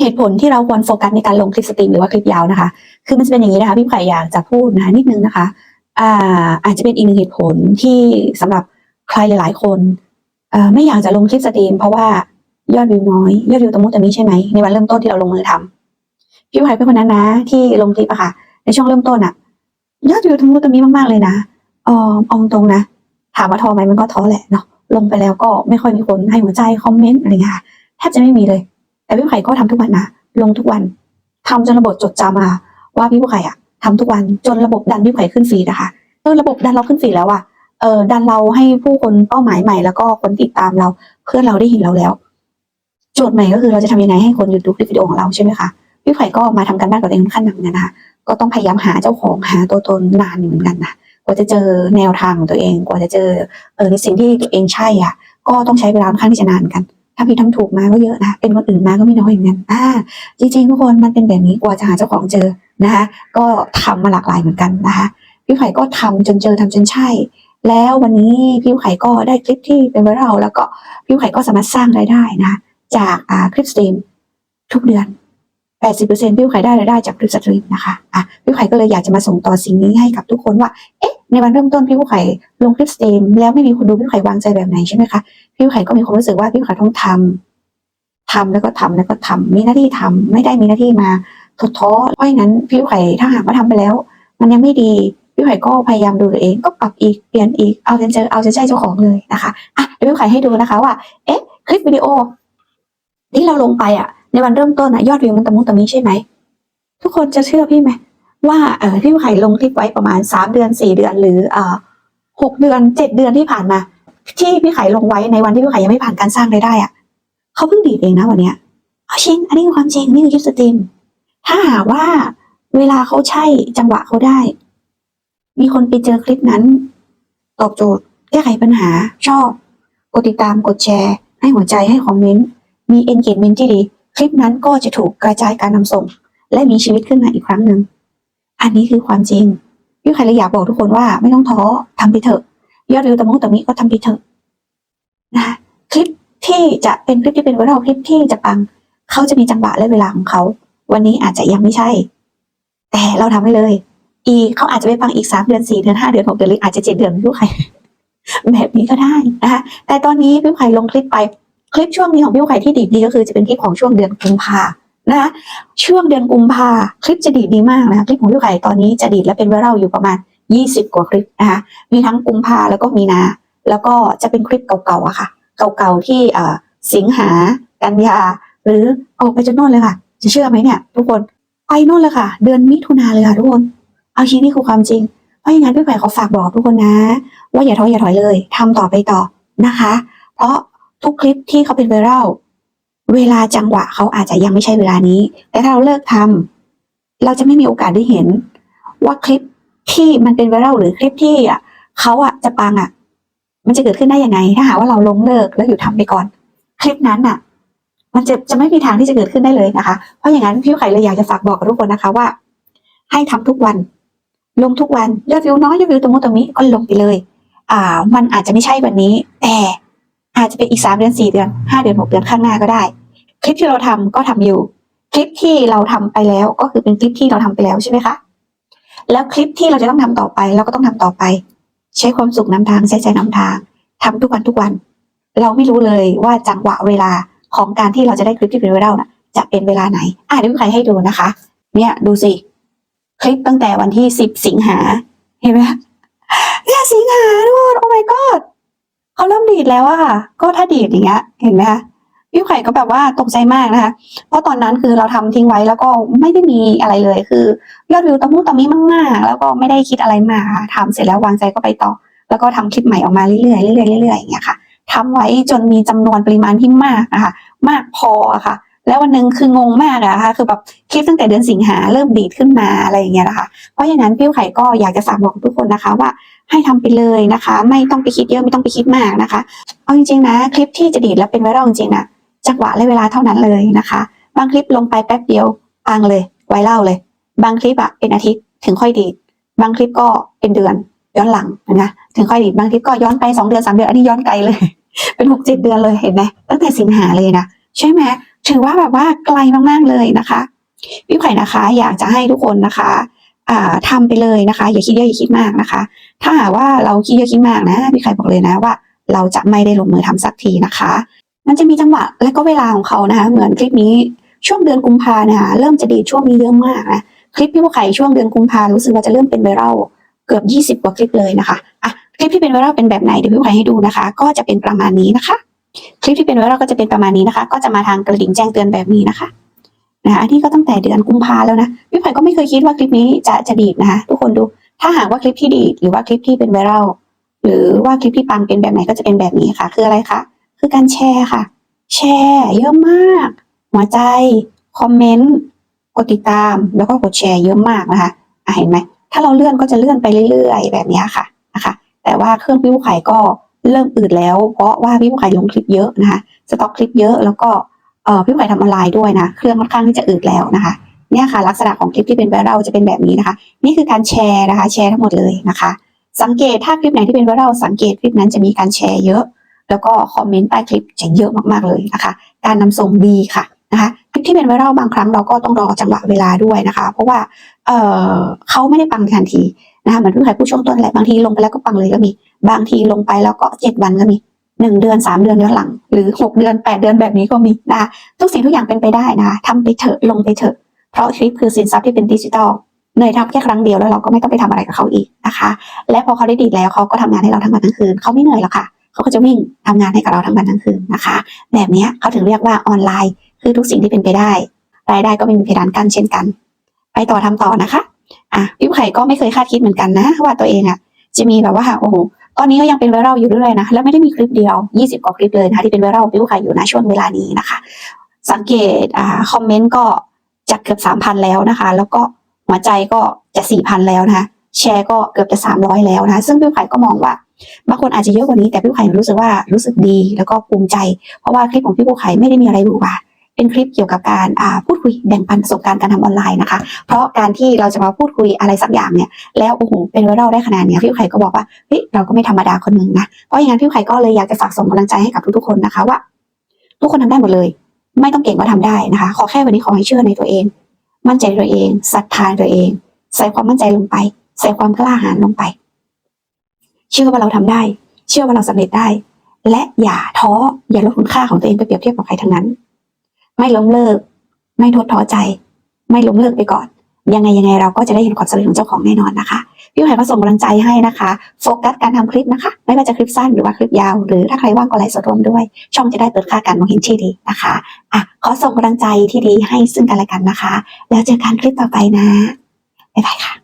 เหตุผลที่เราควรโฟกัสในการลงคลิปสตรีมหรือว่าคลิปยาวนะคะ คือมันจะเป็นอย่างนี้นะคะพี่ไข่อยากจะพูดนะนิดนึงนะคะอ่าอาจจะเป็นอีกหนึ่งเหตุผลที่สำหรับใครหลาย ๆ คนเอ่อไม่อยากจะลงคลิปสตรีม เพราะว่ายอดวิวน้อยยอดวิวตะมุตะมิใช่ไหมในวันเริ่มต้นที่เราลงมือทำพี่ไข่เป็นคนนั้นนะ ที่ลงคลิปอะค่ะ ในช่วงเริ่มต้นอะยอดวิวตะมุตะมิมากๆเลยนะเอออาตรงนะถามว่าท้อไหมมันก็ท้อแหละเนาะลงไปแล้วก็ไม่ค่อยมีคนให้หัวใจคอมเมนต์อะไรเงี้ยค่ะแทบจะไม่มีเลย แต่พี่ไข่ก็ทำทุกวันนะลงทุกวันทำจนระบบจดจำมาว่าพี่ผู้ไข่อะทำทุกวันจนระบบดันพี่ไข่ขึ้นฟีดนะคะเออระบบดันเราขึ้นฟีดแล้วอะเออดันเราให้ผู้คนเป้าหมายใหม่ แล้วก็คนติดตามเรา เพื่อนเราได้เห็นเราแล้ว โจทย์ใหม่ก็คือเราจะทำยังไงให้คนหยุดดูคลิปวิดีโอของเราใช่ไหมคะพี่ไข่ก็มาทำการบ้านกับตัวเองค่อนหนักเนกันนะคะก็ต้องพยายามหาเจ้าของหาตัวตนนานอยู่เหมือนกันนะกว่าจะเจอแนวทางของตัวเอง กว่าจะเจอเออในสิ่งที่ตัวเองใช่อะ ก็ต้องใช้เวลาค่อนข้างที่จะนานกัน ถ้าพี่ทำถูกมาก็เยอะนะ เป็นคนอื่นมาก็ไม่น้อยเหมือนกันอ่า จริงๆทุกคนมันเป็นแบบนี้กว่าจะหาเจ้าของเจอนะคะ ก็ทำมาหลากหลายเหมือนกันนะคะพี่ไข่ก็ทำจนเจอทำจนใช่ แล้ววันนี้พี่ไข่ก็ได้คลิปที่เป็นไวรัลแล้วก็พี่ไข่ก็สามารถสร้างรายได้นะ จากอ่าคลิปสตรีมทุกเดือน80%พี่ไข่ได้รายได้จากคลิปสตรีมนะคะอะพี่ไข่ก็เลยอยากจะมาส่งต่อสิ่งนี้ให้กับทุกคนว่า เอ๊ะ ในวันเริ่มต้นพี่ผู้ข่ลงคลิปสตรีมแล้วไม่มีคนดูพี่ไข่วางใจแบบไหนใช่ไหมคะพี่ผู้ข่ก็มีความรู้สึกว่าพี่ผู้ข่ต้องทำทำแล้วก็ทำแล้วก็ทำมีหน้าที่ทำไม่ได้มีหน้าที่มาทดท้อเพราะอย่างนั้นพี่ผู้ข่ถ้าหากว่าทำไปแล้ว มันยังไม่ดีพี่ไข่ก็พยายามดูตัวเองก็ปรับอีกเปลี่ยนอีกเอาจนเจอเอาจนใช่เจ้าของเลยนะคะอะเดี๋ยวพี่ไข่ให้ดูนะคะว่าเอ๊ะคลิปวิดีโอที่เราลงไปอะ ในวันเริ่มต้นอะยอดวิวมันตะมุตะมิใช่ไหมทุกคนจะเชื่อพี่ไหม ว่าเออพี่ไข่ลงคลิปไว้ประมาณสามเดือนสี่เดือนหรือเอ่าหกเดือนเจ็ดเดือนที่ผ่านมา ที่พี่ไข่ลงไว้ในวันที่พี่ไข่ยังไม่ผ่านการสร้างรายได้อะเขาเพิ่งดีดเองนะวันเนี้ยเอาจริงอันนี้คือความจริงนี่คือคลิปสตรีมถ้าหากว่าเวลาเขาใช่จังหวะเขาได้ มีคนไปเจอคลิปนั้น ตอบโจทย์ แก้ไขปัญหา ชอบ กดติดตามกดแชร์ ให้หัวใจให้คอมเมนต์ มี engagement ที่ดี คลิปนั้นก็จะถูกกระจายการนำส่ง และมีชีวิตขึ้นมาอีกครั้งหนึ่ง อันนี้คือความจริงพี่ใครเลยอยากบอกทุกคนว่าไม่ต้องท้อทำไปเถอะ ยอดวิวตะมุตะมิก็ทำไปเถอะนะคลิปที่จะเป็นคลิปที่เป็นไวรัลคลิปที่จะปังเขาจะมีจังหวะและเวลาของเขา วันนี้อาจจะยังไม่ใช่ แต่เราทำไปเลย อีเขาอาจจะไปปังอีกสามเดือนสี่เดือนห้าเดือนหกเดือนหรืออาจจะเจ็ดเดือนพี่ไข่แบบนี้ก็ได้นะคะแต่ตอนนี้พี่ไข่ลงคลิปไป คลิปช่วงนี้ของพี่ไข่ที่ดีดดีก็คือจะเป็นคลิปของช่วงเดือนกุมภานะ คะช่วงเดือนกุมภาคลิปจะดีดดีมากนะคลิปของพี่ไข่ตอนนี้จะดีดและเป็นไวรัลอยู่ประมาณยี่สิบกว่าคลิปนะคะมีทั้งกุมภาแล้วก็มีนา แล้วก็จะเป็นคลิปเก่าๆอะค่ะ เก่าๆที่สิงหากันยา หรือออกไปจนโน่นเลยค่ะ จะเชื่อไหมเนี่ย ทุกคนไปโน่นเลยค่ะ เดือนมิถุนาเลยค่ะทุกคนเอาชี้นี่คือความจริงเพราะอย่างนั้นพี่แขวขอฝากบอกทุกคนนะ ว่าอย่าท้ออย่าถอยเลยทำต่อไปต่อนะคะ เพราะทุกคลิปที่เขาเป็นไวรัล เวลาจังหวะเขาอาจจะยังไม่ใช่เวลานี้ แต่ถ้าเราเลิกทำเราจะไม่มีโอกาสได้เห็น ว่าคลิปที่มันเป็นไวรัลหรือคลิปที่อะเขาอะจะปังอะ มันจะเกิดขึ้นได้ยังไง ถ้าหากว่าเราลงเลิกแล้วอยู่ทำไปก่อน คลิปนั้นอะ มันจะจะไม่มีทางที่จะเกิดขึ้นได้เลยนะคะ เพราะอย่างนั้นพี่ไข่เลยอยากจะฝากบอกกับทุกคนนะคะว่า ให้ทำทุกวัน ลงทุกวันยอดวิวน้อยยอดวิวตรงนู้นตรงนี้ก็ลงไปเลย อ่า มันอาจจะไม่ใช่วันนี้ แต่ อาจจะเป็นอีกสามเดือนสี่เดือนห้าเดือนหกเดือนข้างหน้าก็ได้ คลิปที่เราทำก็ทำอยู่ คลิปที่เราทำไปแล้วก็คือเป็นคลิปที่เราทำไปแล้วใช่ไหมคะแล้วคลิปที่เราจะต้องทำต่อไปเราก็ต้องทำต่อไป ใช้ความสุขนำทางใช้ใจนำทางทำทุกวันทุกวัน เราไม่รู้เลยว่าจังหวะเวลาของการที่เราจะได้คลิปที่เป็นไวรัลน่ะ จะเป็นเวลาไหน อะเดี๋ยวใครให้ดูนะคะ เนี่ยดูสิคลิปตั้งแต่วันที่สิบสิงหาเห็นไหมเนี่ยสิงหาทุกคนโอ้ my god เขาเริ่มดีดแล้วอะค่ะก็ถ้าดีดอย่างเงี้ยเห็นไหมคะพี่ไข่ก็แบบว่าตกใจมากนะคะ เพราะตอนนั้นคือเราทำทิ้งไว้แล้วก็ไม่ได้มีอะไรเลย คือยอดวิวตะมุตะมิมากๆแล้วก็ไม่ได้คิดอะไรมากค่ะทำเสร็จแล้ววางใจก็ไปต่อ แล้วก็ทำคลิปใหม่ออกมาเรื่อยๆเรื่อยๆเรื่อยๆอย่างเงี้ยค่ะทำไว้จนมีจำนวนปริมาณที่มากนะคะมากพอะค่ะ แล้ววันหนึ่งคืองงมากอะค่ะ คือแบบคลิปตั้งแต่เดือนสิงหาเริ่มดีดขึ้นมาอะไรอย่างเงี้ยนะคะเพราะอย่างนั้นพี่ไข่ก็อยากจะฝากบอกทุกคนนะคะว่าให้ทำไปเลยนะคะ ไม่ต้องไปคิดเยอะไม่ต้องไปคิดมากนะคะ เอาจริงๆนะคลิปที่จะดีดแล้วเป็นไวรัลจริงๆนะจังหวะและเวลาเท่านั้นเลยนะคะ บางคลิปลงไปแป๊บเดียวปังเลยไวรัลเลย บางคลิปอะเป็นอาทิตย์ถึงค่อยดีด บางคลิปก็เป็นเดือนย้อนหลังนะถึงค่อยดีดบางคลิปก็ย้อนไปสองเดือนสามเดือนอันนี้ย้อนไกลเลย เป็นหกเจ็ดเดือนเลยเห็นไหมตั้งแต่สิงหาเลยนะใช่ไหม ถือว่าแบบว่าไกลมากๆเลยนะคะพี่ไผ่นะคะ อยากจะให้ทุกคนนะคะอ่าทำไปเลยนะคะ อย่าคิดเยอะอย่าคิดมากนะคะ ถ้าหากว่าเราคิดเยอะคิดมากนะพี่ไข่บอกเลยนะว่า เราจะไม่ได้ลงมือทำสักทีนะคะ มันจะมีจังหวะและก็เวลาของเขานะคะ เหมือนคลิปนี้ช่วงเดือนกุมภานะคะเริ่มจะดีช่วงนี้เยอะมากนะคลิปพี่ผู้ไข่ช่วงเดือนกุมภารู้สึกว่าจะเริ่มเป็นไวรัลเกือบ 20 กว่าคลิปเลยนะคะอะคลิปที่เป็นไวรัลเป็นแบบไหนเดี๋ยวพี่ผู้ไข่ให้ดูนะคะ ก็จะเป็นประมาณนี้นะคะ คลิปที่เป็นไวรัลก็จะเป็นประมาณนี้นะคะ ก็จะมาทางกระดิ่งแจ้งเตือนแบบนี้นะคะนะคะอันนี้ก็ตั้งแต่เดือนกุมภาแล้วนะพี่ไผ่ก็ไม่เคยคิดว่าคลิปนี้จะจะดีดนะคะ ทุกคนดู ถ้าหากว่าคลิปที่ดีดหรือว่าคลิปที่เป็นไวรัลหรือว่าคลิปที่ปังเป็นแบบไหนก็จะเป็นแบบนี้ค่ะ คืออะไรคะคือการแชร์ค่ะ แชร์เยอะมาก หัวใจคอมเมนต์กดติดตามแล้วก็กดแชร์เยอะมากนะคะะเห็นไหมถ้าเราเลื่อนก็จะเลื่อนไปเรื่อยๆ แบบนี้ค่ะนะคะ แต่ว่าเครื่องพี่ผู้ไข่ก็ เริ่มอืดแล้ว เพราะว่าพี่ผู้ไข่ลงคลิปเยอะนะคะสต็อกคลิปเยอะแล้วก็เออพี่ผู้ไข่ทำออนไลน์ด้วยนะเครื่องค่อนข้างที่จะอืดแล้วนะคะเนี่ยค่ะลักษณะของคลิปที่เป็นไวรัลจะเป็นแบบนี้นะคะ นี่คือการแชร์นะคะ แชร์ทั้งหมดเลยนะคะ สังเกตถ้าคลิปไหนที่เป็นไวรัลสังเกตคลิปนั้นจะมีการแชร์เยอะ แล้วก็คอมเมนต์ใต้คลิปจะเยอะมากๆเลยนะคะ การนำส่งดีค่ะนะคะคลิปที่เป็นไวรัลบางครั้งเราก็ต้องรอจังหวะเวลาด้วยนะคะ เพราะว่า เออเขาไม่ได้ปังทันทีนะคะเหมือนที่ใครผู้ช่วงต้นแหละบางทีลงไปแล้วก็ปังเลยก็มี บางทีลงไปแล้วก็เจ็ดวันก็มีหนึ่งเดือนสามเดือนย้อนหลัง หรือหกเดือนแปดเดือนแบบนี้ก็มีนะคะทุกสิ่งทุกอย่างเป็นไปได้นะคะทำไปเถอะลงไปเถอะ เพราะคลิปคือสินทรัพย์ที่เป็นดิจิทัลเหนื่อยทำแค่ครั้งเดียวแล้วเราก็ไม่ต้องไปทำอะไรกับเขาอีกนะคะ และพอเขาได้ดีดแล้วเขาก็ทำงานให้เราทั้งวันทั้งคืนเขาไม่เหนื่อยหรอกค่ะเขาก็จะวิ่งทำงานให้กับเราทั้งวันทั้งคืนนะคะ แบบนี้เขาถึงเรียกว่าออนไลน์ คือทุกสิ่งที่เป็นไปได้ รายได้ก็ไม่มีเพดานกั้นเช่นกัน ไปต่อทำต่อนะคะ อะพี่ไข่ก็ไม่เคยคาดคิดเหมือนกันนะ ว่าตัวเองอะ จะมีแบบว่าโอ้โหตอนนี้ก็ยังเป็นไวรัลอยู่เรื่อยนะ แล้วไม่ได้มีคลิปเดียว 20 กว่าคลิปเลยนะคะที่เป็นไวรัลพี่ไข่อยู่นะช่วงเวลานี้นะคะ สังเกตอ่าคอมเมนต์ก็จะเกือบ 3,000 แล้วนะคะ แล้วก็หัวใจก็จะ 4,000 แล้วนะคะแชร์ก็เกือบจะ 300 แล้วนะ ซึ่งพี่ไข่ก็มองว่า บางคนอาจจะเยอะกว่านี้แต่พี่ไข่รู้สึกว่ารู้สึกดีแล้วก็ภูมิใจ เพราะว่าคลิปของพี่ไข่ไม่ได้มีอะไรหรูหรา เป็นคลิปเกี่ยวกับการพูดคุยแบ่งปันประสบการณ์การทำออนไลน์นะคะ เพราะการที่เราจะมาพูดคุยอะไรสักอย่างเนี่ย แล้วโอ้โหเป็นไวรัลได้ขนาดนี้พี่ไข่ก็บอกว่าเฮ้ยเราก็ไม่ธรรมดาคนหนึ่งนะเพราะอย่างนั้นพี่ไข่ก็เลยอยากจะฝากส่งกำลังใจให้กับทุกๆคนนะคะว่า ทุกคนทำได้หมดเลย ไม่ต้องเก่งก็ทำได้นะคะ ขอแค่วันนี้ขอให้เชื่อในตัวเอง มั่นใจตัวเองศรัทธาตัวเอง ใส่ความมั่นใจลงไป ใส่ความกล้าหาญลงไป เชื่อว่าเราทำได้ เชื่อว่าเราสำเร็จได้ และอย่าท้ออย่าลดคุณค่าของตัวเองไปเปรียบเทียบกับใครทั้งนั้น ไม่ล้มเลิก ไม่ท้อท้อใจ ไม่ล้มเลิกไปก่อน ยังไงยังไงเราก็จะได้เห็นความสำเร็จของเจ้าของแน่นอนนะคะพี่หอยก็ส่งกำลังใจให้นะคะโฟกัสการทำคลิปนะคะ ไม่ว่าจะคลิปสั้นหรือว่าคลิปยาว หรือถ้าใครว่างก็ไลฟ์สดร่วมด้วย ช่องจะได้เปิดค่าการมองเห็นที่ดีนะคะอะขอส่งกำลังใจที่ดีให้ซึ่งกันและกันนะคะ แล้วเจอกันคลิปต่อไปนะบ๊ายบายค่ะ